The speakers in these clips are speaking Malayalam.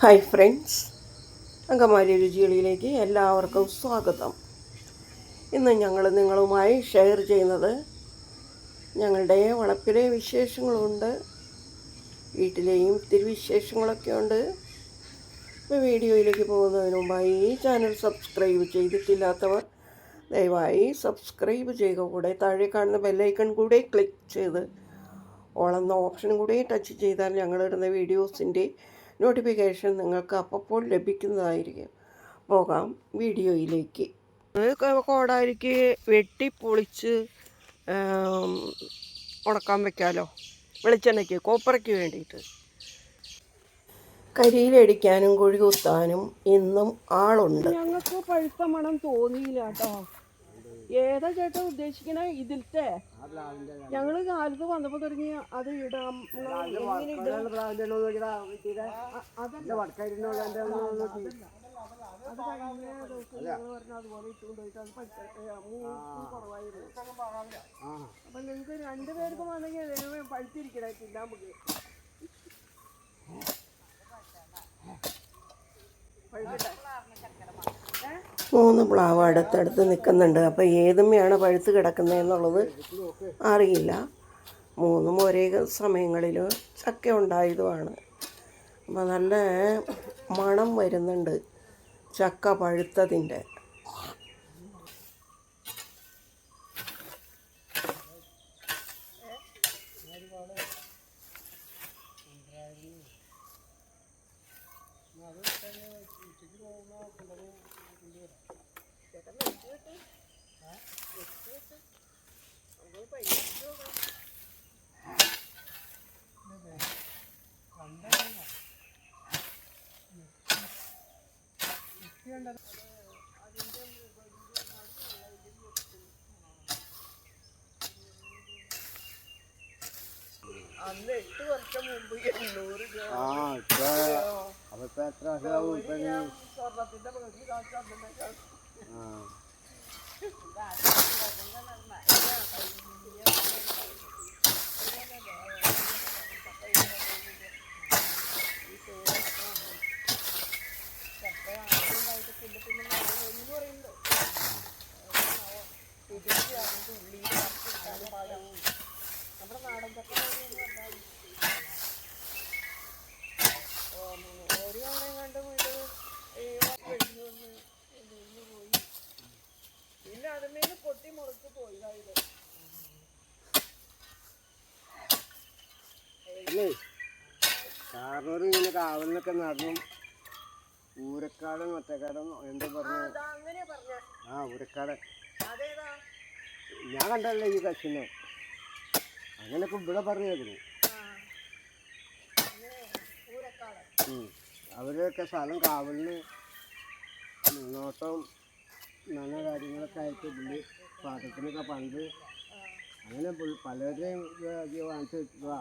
ഹായ് ഫ്രണ്ട്സ് അങ്കമാലി രുചികളിലേക്ക് എല്ലാവർക്കും സ്വാഗതം. ഇന്ന് ഞങ്ങൾ നിങ്ങളുമായി ഷെയർ ചെയ്യുന്നത് ഞങ്ങളുടെ വളപ്പിലെ വിശേഷങ്ങളുണ്ട്. വീട്ടിലെയും ഇത്തിരി വിശേഷങ്ങളൊക്കെ ഉണ്ട്. ഇപ്പോൾ വീഡിയോയിലേക്ക് പോകുന്നതിന് മുമ്പായി ഈ ചാനൽ സബ്സ്ക്രൈബ് ചെയ്തിട്ടില്ലാത്തവർ ദയവായി സബ്സ്ക്രൈബ് ചെയ്യുക. കൂടെ താഴെ കാണുന്ന ബെല്ലൈക്കൺ കൂടെ ക്ലിക്ക് ചെയ്ത് ഓളെന്ന ഓപ്ഷൻ കൂടെ ടച്ച് ചെയ്താൽ ഞങ്ങളിടുന്ന വീഡിയോസിന്റെ നോട്ടിഫിക്കേഷൻ നിങ്ങൾക്ക് അപ്പോൾ ലഭിക്കുന്നതായിരിക്കും. പോകാം വീഡിയോയിലേക്ക്. കോടാരിക്ക് വെട്ടി പൊളിച്ച് ഉണക്കാൻ വെക്കാമല്ലോ വെളിച്ചെണ്ണയ്ക്ക് കോപ്പറയ്ക്ക് വേണ്ടിയിട്ട്. കരിയിലടിക്കാനും കുഴി കുത്താനും ഇന്നും ആളുണ്ട്. ഞങ്ങൾക്ക് പഴുത്ത മണം തോന്നിയില്ല കേട്ടോ. ഏതാ ചേട്ടാ ഉദ്ദേശിക്കണ ഇതിലത്തെ ഞങ്ങൾ കാലത്ത് വന്നപ്പോ തുടങ്ങി അത് ഇടാം. എങ്ങനെ ഇടാം? അ- അതല്ല. അത് കഴിഞ്ഞ ദിവസം ഞങ്ങൾ പറഞ്ഞു അതുപോലെ ഇട്ടുകൊണ്ട് പോയിട്ട് അത് പഴുത്ത ഏ, മൂപ്പ് കുറവായിരുന്നു. അപ്പൊ നിങ്ങക്ക് രണ്ടുപേർക്കും വന്നെങ്കിൽ പഠിച്ചിരിക്കണേ തിന്നാൻ പോയി പഴുത്തിട്ടെ ഏ. മൂന്ന് പ്ലാവ് അടുത്തടുത്ത് നിൽക്കുന്നുണ്ട്. അപ്പോൾ ഏതുമ്മയാണ് പഴുത്ത് കിടക്കുന്നതെന്നുള്ളത് അറിയില്ല. മൂന്നും ഒരേ സമയങ്ങളിൽ ചക്ക ഉണ്ടായതുമാണ്. അപ്പോൾ നല്ല മണം വരുന്നുണ്ട് ചക്ക പഴുത്തതിന്റെ. അന്ന് എട്ട് വർഷം മുമ്പ് എണ്ണൂറ് രൂപ ആ ഇപ്പൊ അപ്പൊ എത്ര വർഷമാവും ഇപ്പൊ ഇനി? സ്വർണത്തിന്റെ പകുതി കാശ് തന്നിട്ടുണ്ടെങ്കിൽ ആ നമ്മുടെ നാടൻ ചക്ക അതിന്മേൽ പൊട്ടി മുറിച്ച് പോയി ഇത് അല്ലേ? കാരണവർ ഇങ്ങനെ കാവലിനൊക്കെ നടന്നു. ഊരക്കാട് ഒറ്റക്കാടും എന്താ പറഞ്ഞു. അങ്ങനെ ആ ഊരക്കാട്. ഞാൻ കണ്ടല്ലേ ഈ കശിനെ ഇപ്പൊ ഇവിടെ പറഞ്ഞു കേൾക്കുന്നു. അങ്ങനെ അവരൊക്കെ സ്ഥലം കാവലിന് നോട്ടം നല്ല കാര്യങ്ങളൊക്കെ ആയിട്ട് പുള്ളി പാട്ടത്തിനൊക്കെ പണ്ട് അങ്ങനെ പലരുടെയും വാങ്ങിച്ചു വെച്ചതാ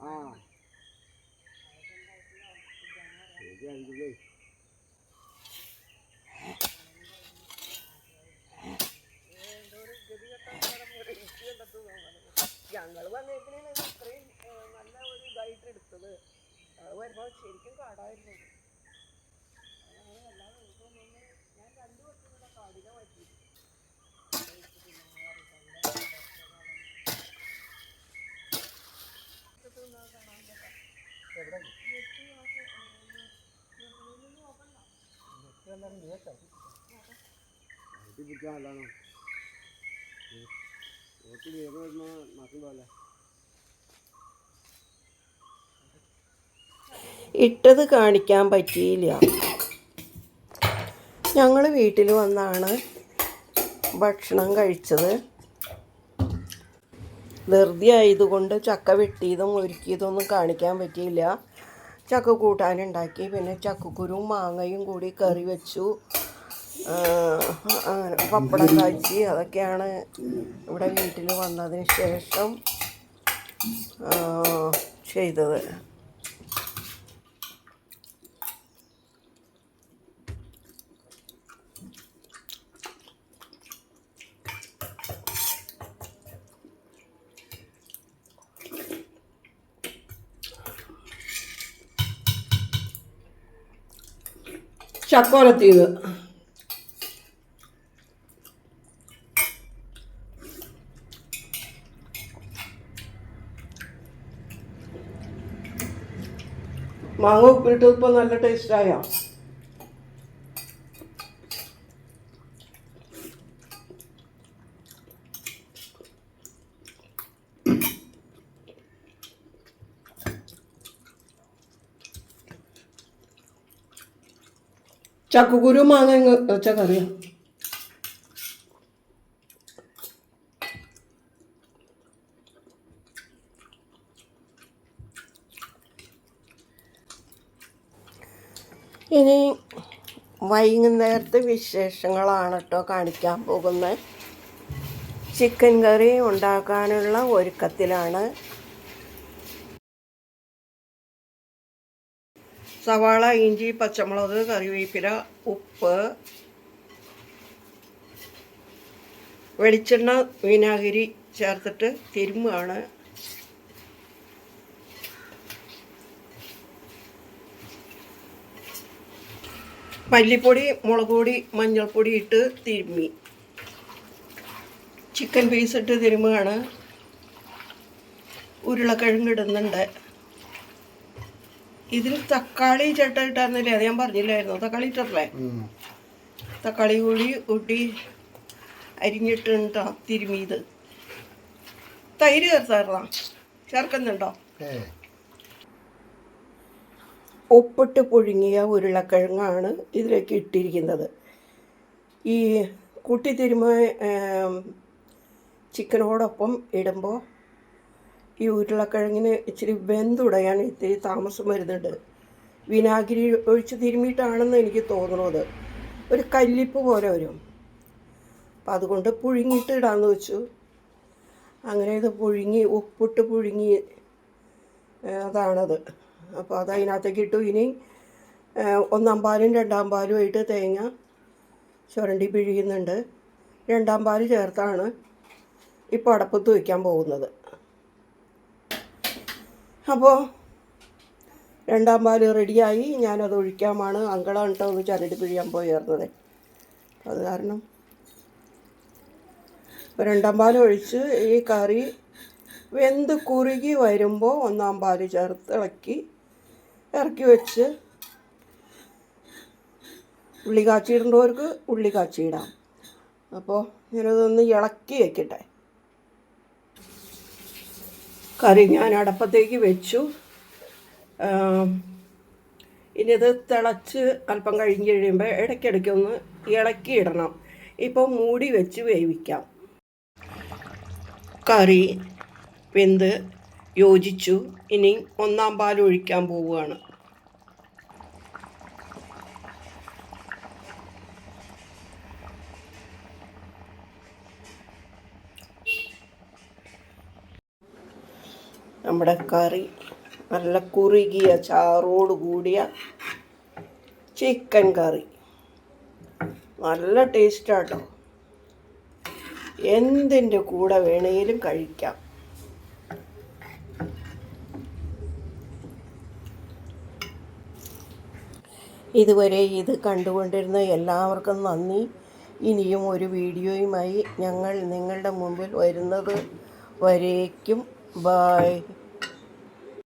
ആ ശരിയായിരിക്കില്ലേ ഞങ്ങൾ വന്നേക്കണേണ് ഇത്രയും നല്ല ഒരു ഇതായിട്ട് എടുത്തത്. അത് വരുമ്പോൾ ശരിക്കും കാടായിരുന്നു. ഞാൻ രണ്ടു വർഷം കൂടെ കാടിനെ ഇട്ടത് കാണിക്കാൻ പറ്റിയില്ല. ഞങ്ങൾ വീട്ടിൽ വന്നാണ് ഭക്ഷണം കഴിച്ചത്. ധൃതി ആയതുകൊണ്ട് ചക്ക വെട്ടിയതും ഒരുക്കിയതൊന്നും കാണിക്കാൻ പറ്റിയില്ല. ചക്ക കൂട്ടാനുണ്ടാക്കി പിന്നെ ചക്കക്കുരും മാങ്ങയും കൂടി കറി വെച്ചു. പപ്പടം കാച്ചി അതൊക്കെയാണ് ഇവിടെ വീട്ടിൽ വന്നതിന് ശേഷം ചെയ്തത്. ചക്കോലത്തീവ് മാങ്ങ ഉപ്പിട്ട് ഇപ്പോൾ നല്ല ടേസ്റ്റായോ ചക്കക്കുരു മാങ്ങ വെച്ച കറിയാണ് ഇനി വൈകുന്നേരത്തെ വിശേഷങ്ങളാണ് കേട്ടോ കാണിക്കാൻ പോകുന്നത്. ചിക്കൻ കറി ഉണ്ടാക്കാനുള്ള ഒരുക്കത്തിലാണ് സവാള ഇഞ്ചി പച്ചമുളക് കറിവേപ്പില ഉപ്പ് വെളിച്ചെണ്ണ വിനാഗിരി ചേർത്തിട്ട് തിരുമ്മുകയാണ് മല്ലിപ്പൊടി മുളക് പൊടി മഞ്ഞൾപ്പൊടി ഇട്ട് തിരുമ്മി. ചിക്കൻ പീസ് ഇട്ട് തിരുമ്മുകയാണ് ഉരുളക്കിഴങ്ങ് ഇടുന്നുണ്ട്. ഇതിൽ തക്കാളി ചേട്ട ഇട്ടായിരുന്നില്ലേ അത് ഞാൻ പറഞ്ഞില്ലായിരുന്നു? തക്കാളി ഇട്ടല്ലേ തക്കാളി കൂടി കൂട്ടി അരിഞ്ഞിട്ടുണ്ടോ? തിരുമിയത് തൈര് ചേർത്തായിരുന്നോ? ചേർക്കുന്നുണ്ടോ? ഉപ്പിട്ട് പുഴുങ്ങിയ ഉരുളക്കിഴങ്ങാണ് ഇതിലേക്ക് ഇട്ടിരിക്കുന്നത്. ഈ കൂട്ടി തിരുമ ചിക്കനോടൊപ്പം ഇടുമ്പോൾ ഈ ഉരുളക്കിഴങ്ങിന് ഇച്ചിരി വെന്തുടയാൻ ഇത്തിരി താമസം വരുന്നുണ്ട്. വിനാഗിരി ഒഴിച്ച് തിരുമ്മിയിട്ടാണെന്ന് എനിക്ക് തോന്നുന്നത് ഒരു കല്ലിപ്പ് പോലെ വരും. അപ്പം അതുകൊണ്ട് പുഴുങ്ങിയിട്ട് ഇടാന്ന് വെച്ചു. അങ്ങനെ ഇത് പുഴുങ്ങി ഉപ്പിട്ട് പുഴുങ്ങി അതാണത്. അപ്പോൾ അത് അതിനകത്തേക്ക് ഇട്ടു. ഇനി ഒന്നാം പാലും രണ്ടാം പാലും ആയിട്ട് തേങ്ങ ചുരണ്ടി പിഴിയുന്നുണ്ട്. രണ്ടാം പാൽ ചേർത്താണ് ഇപ്പോൾ അടപ്പത്ത് വയ്ക്കാൻ പോകുന്നത്. അപ്പോൾ രണ്ടാം പാൽ റെഡിയായി. ഞാനത് ഒഴിക്കാമാണ്. അങ്കളാണ് കേട്ടോ ഒന്ന് ചരടി പിഴിയാൻ പോയിരുന്നത് അത് കാരണം ഇപ്പോൾ രണ്ടാം പാൽ ഒഴിച്ച് ഈ കറി വെന്ത് കുറുകി വരുമ്പോൾ ഒന്നാം പാൽ ചേർത്ത് ഇളക്കി ഇറക്കി വെച്ച് ഉള്ളി കാച്ചിയിടേണ്ടവർക്ക് ഉള്ളി കാച്ചിയിടാം അപ്പോൾ ഞാനതൊന്ന് ഇളക്കി വെക്കട്ടെ. കറി ഞാൻ അടപ്പത്തേക്ക് വെച്ചു. ഇനി ഇത് തിളച്ച് അല്പം കഴിഞ്ഞ് കഴിയുമ്പോൾ ഇടയ്ക്കിടയ്ക്ക് ഒന്ന് ഇളക്കി ഇടണം. ഇപ്പോൾ മൂടി വെച്ച് വേവിക്കാം. കറി വെന്ത് യോജിച്ചു. ഇനി ഒന്നാം പാൽ ഒഴിക്കാൻ പോവുകയാണ്. നമ്മുടെ കറി നല്ല കുറുകിയ ചാറോട് കൂടിയ ചിക്കൻ കറി. നല്ല ടേസ്റ്റാട്ടോ. എന്തിന്റെ കൂടെ വേണേലും കഴിക്കാം. ഇതുവരെ ഇത് കണ്ടുകൊണ്ടിരുന്ന എല്ലാവർക്കും നന്ദി. ഇനിയും ഒരു വീഡിയോയുമായി ഞങ്ങൾ നിങ്ങളുടെ മുമ്പിൽ വരുന്നത് വരേക്കും. Bye.